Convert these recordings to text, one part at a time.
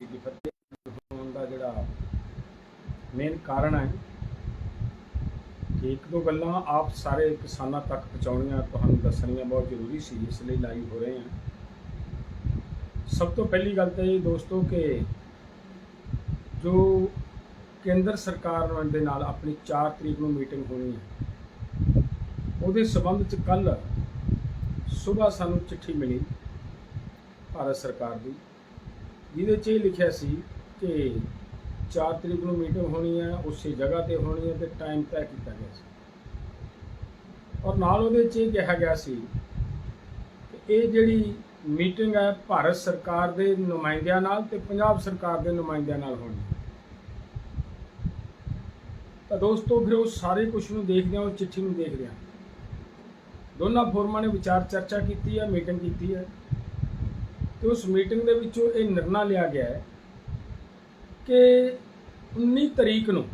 ਦੀ ਹੋਣ ਦਾ ਜਿਹੜਾ ਮੇਨ ਕਾਰਨ ਹੈ ਕਿ ਇੱਕ ਦੋ ਗੱਲਾਂ ਆਪ ਸਾਰੇ ਕਿਸਾਨਾਂ ਤੱਕ ਪਹੁੰਚਾਉਣੀਆਂ ਤੁਹਾਨੂੰ ਦੱਸਣੀਆਂ ਬਹੁਤ ਜ਼ਰੂਰੀ ਸੀ, ਇਸ ਲਈ ਲਾਈਵ ਹੋ ਰਹੇ ਹਾਂ। ਸਭ ਤੋਂ ਪਹਿਲੀ ਗੱਲ ਤਾਂ ਇਹ ਦੋਸਤੋ ਕਿ ਜੋ ਕੇਂਦਰ ਸਰਕਾਰ ਦੇ ਨਾਲ ਆਪਣੀ 4 ਤਰੀਕ ਨੂੰ ਮੀਟਿੰਗ ਹੋਣੀ ਹੈ, ਉਹਦੇ ਸਬੰਧ ਚ ਕੱਲ ਸਵੇਰ ਸਾਨੂੰ ਚਿੱਠੀ ਮਿਲੀ ਭਾਰਤ ਸਰਕਾਰ ਦੀ। ਜਿਹਦੇ 'ਚ ਇਹ ਲਿਖਿਆ ਸੀ ਕਿ 4 ਤਰੀਕ ਨੂੰ ਮੀਟਿੰਗ ਹੋਣੀ ਹੈ ਉਸੇ ਜਗ੍ਹਾ ਤੇ ਹੋਣੀ ਹੈ ਤੇ ਟਾਈਮ ਤੈਅ ਕੀਤਾ ਗਿਆ ਸੀ। ਔਰ ਨਾਲ ਉਹਦੇ 'ਚ ਇਹ ਕਿਹਾ ਗਿਆ ਸੀ ਕਿ ਇਹ ਜਿਹੜੀ ਮੀਟਿੰਗ ਹੈ ਭਾਰਤ ਸਰਕਾਰ ਦੇ ਨੁਮਾਇੰਦਿਆਂ ਨਾਲ ਤੇ ਪੰਜਾਬ ਸਰਕਾਰ ਦੇ ਨੁਮਾਇੰਦਿਆਂ ਨਾਲ ਹੋਣੀ ਤਾਂ ਦੋਸਤੋ, ਫਿਰ ਉਹ ਸਾਰੇ ਕੁਝ ਨੂੰ ਦੇਖਦੇ ਹਾਂ ਉਹ ਚਿੱਠੀ ਨੂੰ ਦੇਖਦੇ ਹਾਂ ਦੋਨਾਂ ਫੋਰਮਾਂ ਨੇ ਵਿਚਾਰ ਚਰਚਾ ਕੀਤੀ ਹੈ ਮੀਟਿੰਗ ਕੀਤੀ ਹੈ ਤੇ ਉਸ ਮੀਟਿੰਗ ਦੇ ਵਿੱਚੋਂ ਇਹ ਨਿਰਣਾ ਲਿਆ ਗਿਆ ਹੈ ਕਿ 19 ਤਰੀਕ ਨੂੰ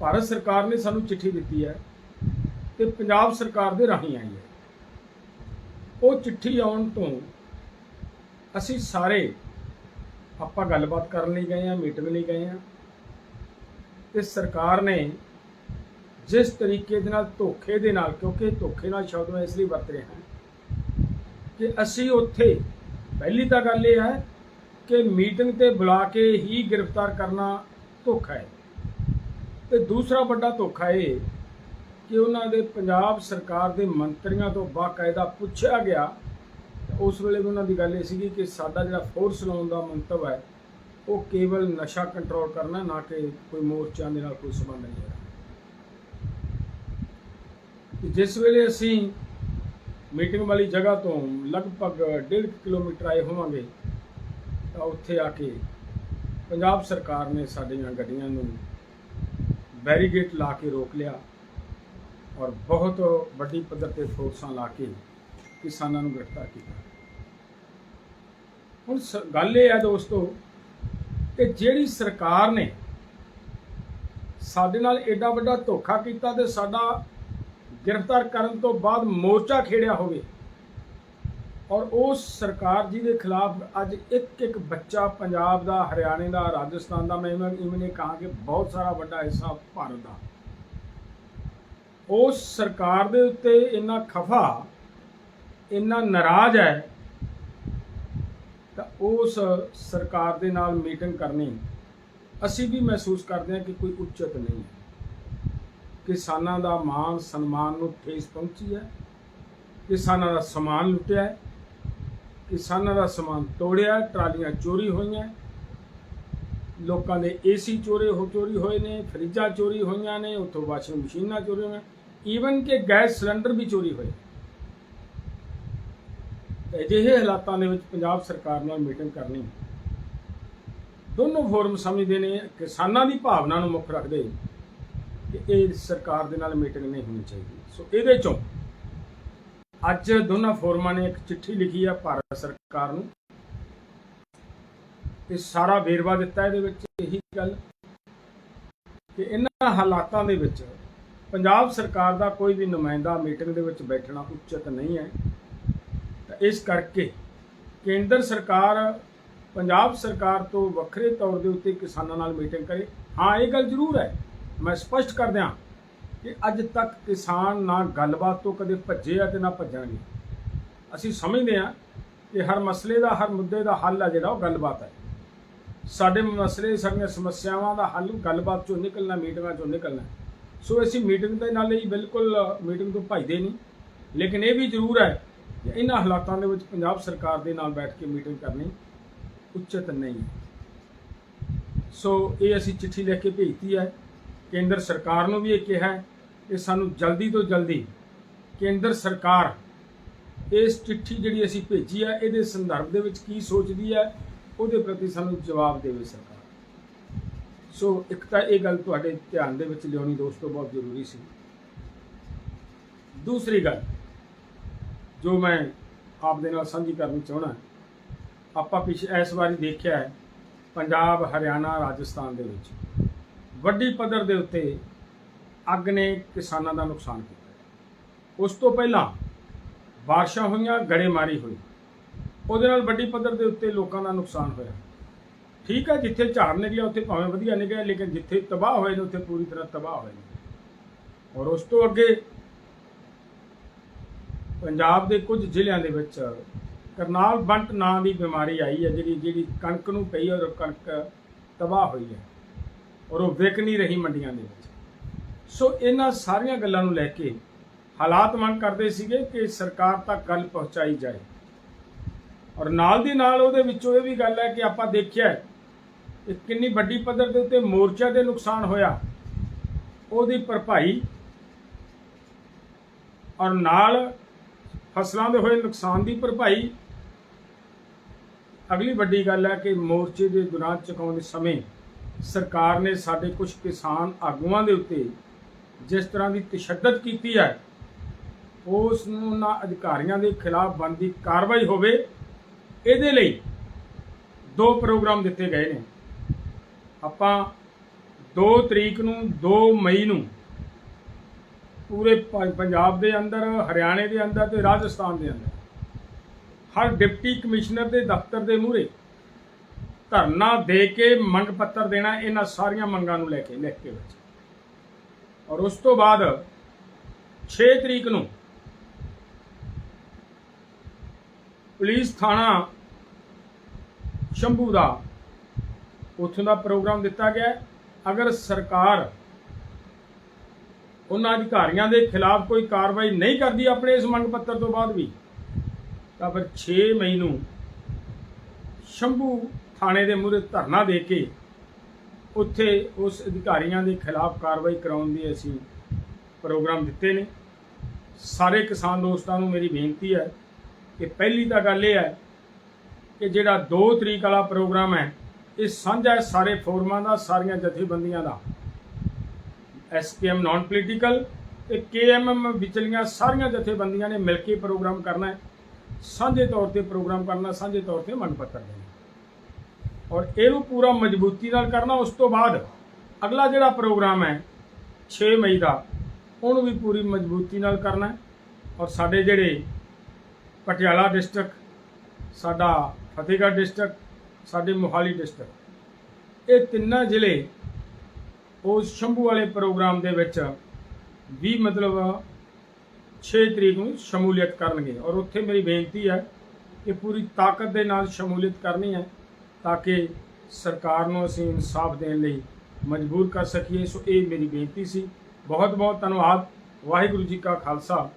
ਭਾਰਤ ਸਰਕਾਰ ਨੇ ਸਾਨੂੰ ਚਿੱਠੀ ਦਿੱਤੀ ਹੈ ਤੇ ਪੰਜਾਬ ਸਰਕਾਰ ਦੇ ਰਾਹੀਂ ਆਈ ਹੈ। ਉਹ ਚਿੱਠੀ ਆਉਣ ਤੋਂ ਅਸੀਂ ਸਾਰੇ ਆਪਾਂ ਗੱਲਬਾਤ ਕਰਨ ਲਈ ਗਏ ਹਾਂ ਮੀਟਿੰਗ ਲਈ ਗਏ ਹਾਂ ਤੇ ਸਰਕਾਰ ਨੇ ਜਿਸ ਤਰੀਕੇ ਦੇ ਨਾਲ ਧੋਖੇ ਦੇ ਨਾਲ, ਕਿਉਂਕਿ ਧੋਖੇ ਨਾਲ ਸ਼ਬਦ ਮੈਂ ਇਸ ਲਈ ਵਰਤ ਰਿਹਾ ਕਿ ਅਸੀਂ ਉੱਥੇ, ਪਹਿਲੀ ਤਾਂ ਗੱਲ ਇਹ ਹੈ ਕਿ ਮੀਟਿੰਗ ਤੇ ਬੁਲਾ ਕੇ ਹੀ ਗ੍ਰਿਫਤਾਰ ਕਰਨਾ ਧੋਖਾ ਹੈ। ਤੇ ਦੂਸਰਾ ਵੱਡਾ ਧੋਖਾ ਇਹ ਕਿ ਉਹਨਾਂ ਦੇ ਪੰਜਾਬ ਸਰਕਾਰ ਦੇ ਮੰਤਰੀਆਂ ਤੋਂ ਬਾਕਾਇਦਾ ਪੁੱਛਿਆ ਗਿਆ। ਉਸ ਵੇਲੇ ਵੀ ਉਹਨਾਂ ਦੀ ਗੱਲ ਇਹ ਸੀਗੀ ਕਿ ਸਾਡਾ ਜਿਹੜਾ ਫੋਰਸ ਲਾਉਣ ਦਾ ਮੰਤਵ ਹੈ, ਉਹ ਕੇਵਲ ਨਸ਼ਾ ਕੰਟਰੋਲ ਕਰਨਾ, ਨਾ ਕਿ ਕੋਈ ਮੋਰਚਿਆਂ ਦੇ ਨਾਲ ਕੋਈ ਸੰਬੰਧ ਨਹੀਂ ਹੈ ਜਿਸ ਵੇਲੇ ਅਸੀਂ ਮੀਟਿੰਗ ਵਾਲੀ ਜਗ੍ਹਾ ਤੋਂ ਲਗਭਗ 1.5 ਕਿਲੋਮੀਟਰ ਆਏ ਹੋਵਾਂਗੇ, ਤਾਂ ਉੱਥੇ ਆ ਕੇ ਪੰਜਾਬ ਸਰਕਾਰ ਨੇ ਸਾਡੀਆਂ ਗੱਡੀਆਂ ਨੂੰ ਬੈਰੀਗੇਟ ਲਾ ਕੇ ਰੋਕ ਲਿਆ ਔਰ ਬਹੁਤ ਵੱਡੀ ਪੱਧਰ ਤੇ ਫੋਰਸਾਂ ਲਾ ਕੇ ਕਿਸਾਨਾਂ ਨੂੰ ਗ੍ਰਿਫਤਾਰ ਕੀਤਾ। ਹੁਣ ਸ- ਗੱਲ ਇਹ ਹੈ ਦੋਸਤੋ ਕਿ ਜਿਹੜੀ ਸਰਕਾਰ ਨੇ ਸਾਡੇ ਨਾਲ ਐਡਾ ਵੱਡਾ ਧੋਖਾ ਕੀਤਾ ਤੇ ਸਾਡਾ ਗ੍ਰਿਫਤਾਰ ਕਰਨ ਤੋਂ ਬਾਅਦ ਮੋਰਚਾ ਖੇੜਿਆ ਹੋਵੇ ਔਰ ਉਸ ਸਰਕਾਰ ਜੀ ਦੇ ਖਿਲਾਫ ਅੱਜ ਇੱਕ ਇੱਕ ਬੱਚਾ ਪੰਜਾਬ ਦਾ, ਹਰਿਆਣੇ ਦਾ, ਰਾਜਸਥਾਨ ਦਾ, ਮੈਂ ਇਵੇਂ ਨੇ ਕਹਾ ਕਿ ਬਹੁਤ ਸਾਰਾ ਵੱਡਾ ਹਿੱਸਾ ਭਾਰਤ ਦਾ। ਉਸ ਸਰਕਾਰ ਦੇ ਉੱਤੇ ਇੰਨਾ ਖਫਾ, ਇੰਨਾ ਨਾਰਾਜ਼ ਹੈ, ਤਾਂ ਉਸ ਸਰਕਾਰ ਦੇ ਨਾਲ ਮੀਟਿੰਗ ਕਰਨੀ, ਅਸੀਂ ਵੀ ਮਹਿਸੂਸ ਕਰਦੇ ਹਾਂ ਕਿ ਕੋਈ ਉਚਿਤ ਨਹੀਂ ਹੈ। ਕਿਸਾਨਾਂ ਦਾ ਮਾਨ ਸਨਮਾਨ ਨੂੰ ਠੇਸ ਪਹੁੰਚੀ ਹੈ। ਕਿਸਾਨਾਂ ਦਾ ਸਮਾਨ ਲੁੱਟਿਆ ਹੈ। ਕਿਸਾਨਾਂ ਦਾ ਸਮਾਨ ਤੋੜਿਆ ਟਰਾਲੀਆਂ ਚੋਰੀ ਹੋਈਆਂ ਲੋਕਾਂ ਦੇ ਏਸੀ ਚੋਰੀ ਹੋ, ਚੋਰੀ ਹੋਏ ਨੇ, ਫਰਿੱਜਾਂ ਚੋਰੀ ਹੋਈਆਂ ਨੇ, ਉੱਥੋਂ ਵਾਸ਼ਿੰਗ ਮਸ਼ੀਨਾਂ ਚੋਰੀ ਹੋਈਆਂ ਈਵਨ ਕਿ ਗੈਸ ਸਿਲੰਡਰ ਵੀ ਚੋਰੀ ਹੋਏ। ਅਜਿਹੇ ਹਾਲਾਤਾਂ ਦੇ ਵਿੱਚ ਪੰਜਾਬ ਸਰਕਾਰ ਨਾਲ ਮੀਟਿੰਗ ਕਰਨੀ ਦੋਨੋਂ ਫੋਰਮ ਸਮਝਦੇ ਨੇ, ਕਿਸਾਨਾਂ ਦੀ ਭਾਵਨਾ ਨੂੰ ਮੁੱਖ ਰੱਖਦੇ ਕਿ ਇਹ ਸਰਕਾਰ ਦੇ ਨਾਲ ਮੀਟਿੰਗ ਨਹੀਂ ਹੋਣੀ ਚਾਹੀਦੀ। ਸੋ ਇਹਦੇ ਚੋਂ ਅੱਜ ਦੋਨਾਂ ਫੋਰਮਾਂ ਨੇ ਇੱਕ ਚਿੱਠੀ ਲਿਖੀ ਆ ਭਾਰਤ ਸਰਕਾਰ ਨੂੰ। ਤੇ ਸਾਰਾ ਵੇਰਵਾ ਦਿੱਤਾ ਇਹਦੇ ਵਿੱਚ ਇਹੀ ਗੱਲ ਕਿ ਇਹਨਾਂ ਹਾਲਾਤਾਂ ਦੇ ਵਿੱਚ ਪੰਜਾਬ ਸਰਕਾਰ ਦਾ ਕੋਈ ਵੀ ਨੁਮਾਇੰਦਾ ਮੀਟਿੰਗ ਦੇ ਵਿੱਚ ਬੈਠਣਾ ਉਚਿਤ ਨਹੀਂ ਹੈ। ਤਾਂ ਇਸ ਕਰਕੇ ਕੇਂਦਰ ਸਰਕਾਰ, ਪੰਜਾਬ ਸਰਕਾਰ ਤੋਂ ਵੱਖਰੇ ਤੌਰ ਦੇ ਉੱਤੇ ਕਿਸਾਨਾਂ ਨਾਲ ਮੀਟਿੰਗ ਕਰੇ। ਹਾਂ, ਇਹ ਗੱਲ ਜ਼ਰੂਰ ਹੈ। ਮੈਂ ਸਪਸ਼ਟ ਕਰ ਦਿਆਂ ਕਿ ਅੱਜ ਤੱਕ ਕਿਸਾਨ ਨਾ ਗੱਲਬਾਤ ਤੋਂ ਕਦੇ ਭੱਜੇ ਆ ਤੇ ਨਾ ਭੱਜਣਗੇ। ਅਸੀਂ ਸਮਝਦੇ ਹਾਂ ਕਿ ਹਰ ਮਸਲੇ ਦਾ, ਹਰ ਮੁੱਦੇ ਦਾ ਹੱਲ ਆ ਜਿਹੜਾ, ਉਹ ਗੱਲਬਾਤ ਹੈ ਸਾਡੇ ਮਸਲੇ, ਸਾਡੀਆਂ ਸਮੱਸਿਆਵਾਂ ਦਾ ਹੱਲ ਗੱਲਬਾਤ ਚੋਂ ਨਿਕਲਣਾ, ਮੀਟਿੰਗਾਂ ਚੋਂ ਨਿਕਲਣਾ। ਸੋ ਅਸੀਂ ਮੀਟਿੰਗ ਦੇ ਨਾਲ ਹੀ ਬਿਲਕੁਲ ਮੀਟਿੰਗ ਤੋਂ ਭੱਜਦੇ ਨਹੀਂ। ਲੇਕਿਨ ਇਹ ਵੀ ਜ਼ਰੂਰ ਹੈ ਕਿ ਇਹਨਾਂ ਹਾਲਾਤਾਂ ਦੇ ਵਿੱਚ ਪੰਜਾਬ ਸਰਕਾਰ ਦੇ ਨਾਲ ਬੈਠ ਕੇ ਮੀਟਿੰਗ ਕਰਨੀ ਉਚਿਤ ਨਹੀਂ ਸੋ ਇਹ ਅਸੀਂ ਚਿੱਠੀ ਲਿਖ ਕੇ ਭੇਜਤੀ ਹੈ। ਕੇਂਦਰ ਸਰਕਾਰ ਨੂੰ ਵੀ ਇਹ ਕਿਹਾ ਕਿ ਸਾਨੂੰ ਜਲਦੀ ਤੋਂ ਜਲਦੀ ਕੇਂਦਰ ਸਰਕਾਰ ਇਸ ਚਿੱਠੀ ਜਿਹੜੀ ਅਸੀਂ ਭੇਜੀ ਹੈ ਇਹਦੇ ਸੰਦਰਭ ਦੇ ਵਿੱਚ ਕੀ ਸੋਚਦੀ ਹੈ ਉਹਦੇ ਪ੍ਰਤੀ ਸਾਨੂੰ ਜਵਾਬ ਦੇਵੇ ਸਰਕਾਰ। ਸੋ ਇੱਕ ਤਾਂ ਇਹ ਗੱਲ ਤੁਹਾਡੇ ਧਿਆਨ ਦੇ ਵਿੱਚ ਲਿਆਉਣੀ ਦੋਸਤੋ ਬਹੁਤ ਜ਼ਰੂਰੀ ਸੀ। ਦੂਸਰੀ ਗੱਲ, ਜੋ ਮੈਂ ਆਪ ਦੇ ਨਾਲ ਸਾਂਝੀ ਕਰਨੀ ਚਾਹਣਾ ਆਪਾਂ ਪਿਛ, ਇਸ ਵਾਰੀ ਦੇਖਿਆ ਹੈ, ਪੰਜਾਬ, ਹਰਿਆਣਾ, ਰਾਜਸਥਾਨ ਦੇ ਵਿੱਚ। ਵੱਡੀ ਪੱਧਰ ਦੇ ਉੱਤੇ ਅੱਗ ਨੇ ਕਿਸਾਨਾਂ ਦਾ ਨੁਕਸਾਨ ਕੀਤਾ। ਉਸ ਤੋਂ ਪਹਿਲਾਂ ਬਾਰਿਸ਼ਾਂ ਹੋਈਆਂ, ਗੜੇਮਾਰੀ ਹੋਈ। ਉਹਦੇ ਨਾਲ ਵੱਡੀ ਪੱਧਰ ਦੇ ਉੱਤੇ ਲੋਕਾਂ ਦਾ ਨੁਕਸਾਨ ਹੋਇਆ। ਠੀਕ ਹੈ, ਜਿੱਥੇ ਝਾੜ ਨਿਕਲਿਆ, ਉੱਥੇ ਭਾਵੇਂ ਵਧੀਆ ਨਿਕਲਿਆ, ਲੇਕਿਨ ਜਿੱਥੇ ਤਬਾਹ ਹੋਏ ਨੇ, ਉੱਥੇ ਪੂਰੀ ਤਰ੍ਹਾਂ ਤਬਾਹ ਹੋਏ ਨੇ। ਔਰ ਉਸ ਤੋਂ ਅੱਗੇ ਪੰਜਾਬ ਦੇ ਕੁਝ ਜ਼ਿਲ੍ਹਿਆਂ ਦੇ ਵਿੱਚ ਕਰਨਾਲ ਬੰਟ ਨਾਂ ਦੀ ਬਿਮਾਰੀ ਆਈ ਹੈ, ਜਿਹੜੀ ਜਿਹੜੀ ਕਣਕ ਨੂੰ ਪਈ ਔਰ ਕਣਕ ਤਬਾਹ ਹੋਈ ਹੈ। ਔਰ ਉਹ ਵਿਕ ਨਹੀਂ ਰਹੀ ਮੰਡੀਆਂ ਦੇ ਵਿੱਚ। ਸੋ ਇਹਨਾਂ ਸਾਰੀਆਂ ਗੱਲਾਂ ਨੂੰ ਲੈ ਕੇ ਹਾਲਾਤ ਮੰਗ ਕਰਦੇ ਸੀਗੇ ਕਿ ਸਰਕਾਰ ਤੱਕ ਗੱਲ ਪਹੁੰਚਾਈ ਜਾਏ। ਔਰ ਨਾਲ ਦੀ ਨਾਲ ਉਹਦੇ ਵਿੱਚੋਂ ਇਹ ਵੀ ਗੱਲ ਹੈ ਕਿ ਆਪਾਂ ਦੇਖਿਆ ਕਿ ਕਿੰਨੀ ਵੱਡੀ ਪੱਧਰ ਦੇ ਉੱਤੇ ਮੋਰਚਾ ਦੇ ਨੁਕਸਾਨ ਹੋਇਆ। ਉਹਦੀ ਭਰਪਾਈ ਔਰ ਨਾਲ ਫਸਲਾਂ ਦੇ ਹੋਏ ਨੁਕਸਾਨ ਦੀ ਭਰਪਾਈ। ਅਗਲੀ ਵੱਡੀ ਗੱਲ ਹੈ ਕਿ ਮੋਰਚੇ ਦੇ ਦੌਰਾਨ ਚੁਕਾਉਣ ਦੇ ਸਮੇਂ ਸਰਕਾਰ ਨੇ ਸਾਡੇ ਕੁਝ ਕਿਸਾਨ ਆਗੂਆਂ ਦੇ ਉੱਤੇ ਜਿਸ ਤਰ੍ਹਾਂ ਦੀ ਤਸ਼ੱਦਦ ਕੀਤੀ ਹੈ ਉਸ ਨੂੰ ਨਾ ਅਧਿਕਾਰੀਆਂ ਦੇ ਖਿਲਾਫ ਬਣਦੀ ਕਾਰਵਾਈ ਹੋਵੇ, ਇਹਦੇ ਲਈ ਦੋ ਪ੍ਰੋਗਰਾਮ ਦਿੱਤੇ ਗਏ ਨੇ। ਆਪਾਂ 2 ਤਰੀਕ ਨੂੰ 2 ਮਈ ਨੂੰ ਪੂਰੇ ਪੰਜਾਬ ਦੇ ਅੰਦਰ, ਹਰਿਆਣੇ ਦੇ ਅੰਦਰ ਤੇ ਰਾਜਸਥਾਨ ਦੇ ਅੰਦਰ ਹਰ ਡਿਪਟੀ ਕਮਿਸ਼ਨਰ ਦੇ ਦਫ਼ਤਰ ਦੇ ਮੂਹਰੇ ਧਰਨਾ ਦੇ ਕੇ ਮੰਗ ਪੱਤਰ ਦੇਣਾ, ਇਹਨਾਂ ਸਾਰੀਆਂ ਮੰਗਾਂ ਨੂੰ ਲੈ ਕੇ, ਲਿਖ ਕੇ ਵਿੱਚ। ਔਰ ਉਸ ਤੋਂ ਬਾਅਦ 6 ਤਰੀਕ ਨੂੰ ਪੁਲਿਸ ਥਾਣਾ ਸ਼ੰਭੂ ਦਾ ਉੱਥੋਂ ਦਾ ਪ੍ਰੋਗਰਾਮ ਦਿੱਤਾ ਗਿਆ ਅਗਰ ਸਰਕਾਰ ਉਹਨਾਂ ਅਧਿਕਾਰੀਆਂ ਦੇ ਖਿਲਾਫ ਕੋਈ ਕਾਰਵਾਈ ਨਹੀਂ ਕਰਦੀ ਆਪਣੇ ਇਸ ਮੰਗ ਪੱਤਰ ਤੋਂ ਬਾਅਦ ਵੀ, ਤਾਂ ਫਿਰ 6 ਮਈ ਨੂੰ ਸ਼ੰਭੂ ਥਾਣੇ ਦੇ ਮੂਹਰੇ ਧਰਨਾ ਦੇ ਕੇ ਉੱਥੇ ਉਸ ਅਧਿਕਾਰੀਆਂ ਦੇ ਖਿਲਾਫ ਕਾਰਵਾਈ ਕਰਾਉਣ ਦੀ ਅਸੀਂ ਪ੍ਰੋਗਰਾਮ ਦਿੱਤੇ ਨੇ। ਸਾਰੇ ਕਿਸਾਨ ਦੋਸਤਾਂ ਨੂੰ ਮੇਰੀ ਬੇਨਤੀ ਹੈ ਕਿ ਪਹਿਲੀ ਤਾਂ ਗੱਲ ਇਹ ਹੈ ਕਿ ਜਿਹੜਾ 2 ਤਰੀਕ ਵਾਲਾ ਪ੍ਰੋਗਰਾਮ ਹੈ, ਇਹ ਸਾਂਝਾ ਹੈ ਸਾਰੇ ਫੋਰਮਾਂ ਦਾ, ਸਾਰੀਆਂ ਜਥੇਬੰਦੀਆਂ ਦਾ। ਐਸਪੀਐਮ ਨਾਨ ਪੋਲੀਟੀਕਲ ਤੇ ਕੇਐਮਐਮ ਵਿਚਲੀਆਂ ਸਾਰੀਆਂ ਜਥੇਬੰਦੀਆਂ ਨੇ ਮਿਲ ਕੇ ਪ੍ਰੋਗਰਾਮ ਕਰਨਾ ਹੈ। ਸਾਂਝੇ ਤੌਰ ਤੇ ਪ੍ਰੋਗਰਾਮ ਕਰਨਾ, ਸਾਂਝੇ ਤੌਰ ਤੇ ਮੰਗ ਪੱਤਰ ਦੇਣਾ। ਔਰ ਇਹਨੂੰ ਪੂਰਾ ਮਜ਼ਬੂਤੀ ਨਾਲ ਕਰਨਾ, ਉਸ ਤੋਂ ਬਾਅਦ ਅਗਲਾ ਜਿਹੜਾ ਪ੍ਰੋਗਰਾਮ ਹੈ 6 ਮਈ ਦਾ, ਉਹਨੂੰ ਵੀ ਪੂਰੀ ਮਜ਼ਬੂਤੀ ਨਾਲ ਕਰਨਾ ਔਰ ਸਾਡੇ ਜਿਹੜੇ ਪਟਿਆਲਾ ਡਿਸਟ੍ਰਿਕਟ, ਸਾਡਾ ਫਤਿਹਗੜ੍ਹ ਡਿਸਟ੍ਰਿਕਟ, ਸਾਡੇ ਮੋਹਾਲੀ ਡਿਸਟ੍ਰਿਕਟ, ਇਹ ਤਿੰਨਾਂ ਜ਼ਿਲ੍ਹੇ ਉਸ ਸ਼ੰਭੂ ਵਾਲੇ ਪ੍ਰੋਗਰਾਮ ਦੇ ਵਿੱਚ ਵੀ ਮਤਲਬ 6 ਤਰੀਕ ਨੂੰ ਸ਼ਮੂਲੀਅਤ ਕਰਨਗੇ। ਔਰ ਉੱਥੇ ਮੇਰੀ ਬੇਨਤੀ ਹੈ ਕਿ ਪੂਰੀ ਤਾਕਤ ਦੇ ਨਾਲ ਸ਼ਮੂਲੀਅਤ ਕਰਨੀ ਹੈ। ਤਾਂ ਕਿ ਸਰਕਾਰ ਨੂੰ ਅਸੀਂ ਇਨਸਾਫ ਦੇਣ ਲਈ ਮਜਬੂਰ ਕਰ ਸਕੀਏ। ਸੋ ਇਹ ਮੇਰੀ ਬੇਨਤੀ ਸੀ। ਬਹੁਤ ਬਹੁਤ ਧੰਨਵਾਦ। ਵਾਹਿਗੁਰੂ ਜੀ ਕਾ ਖਾਲਸਾ।